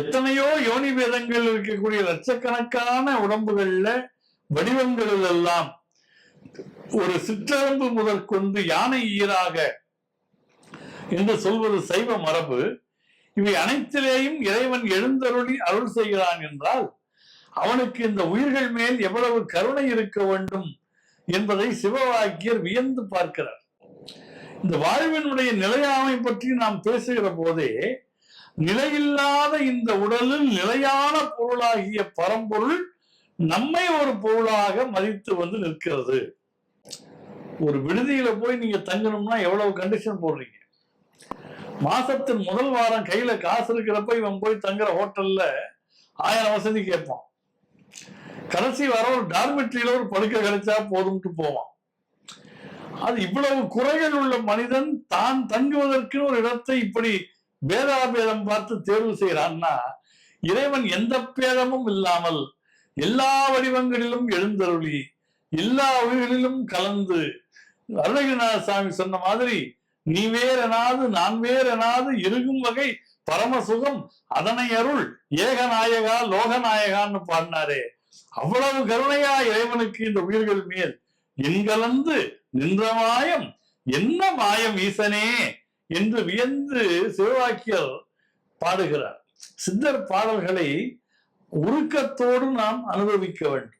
எத்தனையோ யோனி வேதங்கள் இருக்கக்கூடிய லட்சக்கணக்கான உடம்புகள்ல வடிவங்களில் எல்லாம் ஒரு சிற்றெலும்பு முதற்கொண்டு யானை ஈராக என்று சொல்வது சைவ மரபு. இவை அனைத்திலேயும் இறைவன் எழுந்தருளி அருள் செய்கிறான் என்றால் அவனுக்கு இந்த உயிர்கள் மேல் எவ்வளவு கருணை இருக்க வேண்டும் என்பதை சிவவாக்கியர் வியந்து பார்க்கிறார். இந்த வாழ்வினுடைய நிலையாமை பற்றி நாம் பேசுகிற போதே நிலையில்லாத இந்த உடலில் நிலையான பொருளாகிய பரம்பொருள் நம்மை ஒரு பொருளாக மதித்து வந்து நிற்கிறது. ஒரு விடுதியில போய் நீங்க தங்கணும்னா எவ்வளவு கண்டிஷன் போடுறீங்க? மாசத்தின் முதல் வாரம் கையில காசு இருக்கிறப்ப இவன் போய் தங்குற ஹோட்டல்ல ஆயிரம் வசதி கேட்பான். கடைசி வாரம் ஒரு டார்மெட்ரியில ஒரு படுக்கை கிடைச்சா போதும்ட்டு போவான். அது இவ்வளவு குறைகள் உள்ள மனிதன் தான் தங்குவதற்கு ஒரு இடத்தை இப்படி பேதாபேதம் பார்த்து தேர்வு செய்கிறான்னா இறைவன் எந்த பேதமும் இல்லாமல் எல்லா வடிவங்களிலும் எழுந்தருளி எல்லா உயிர்களிலும் கலந்து அருணகிரிநாத சாமி சொன்ன மாதிரி நீ வேறெனாது நான் வேறெனாது இருக்கும் வகை பரமசுகம் அதனை அருள் ஏகநாயகா லோகநாயகான்னு பாடினாரே. அவ்வளவு கருணையா இறைவனுக்கு இந்த உயிர்கள் மேல். எண்கலந்து நின்ற மாயம் என்ன மாயம் ஈசனே? என்று வியந்து சிவவாக்கியர் பாடுகிறார். சித்தர் பாடல்களை உருக்கத்தோடு நாம் அனுபவிக்க வேண்டும்.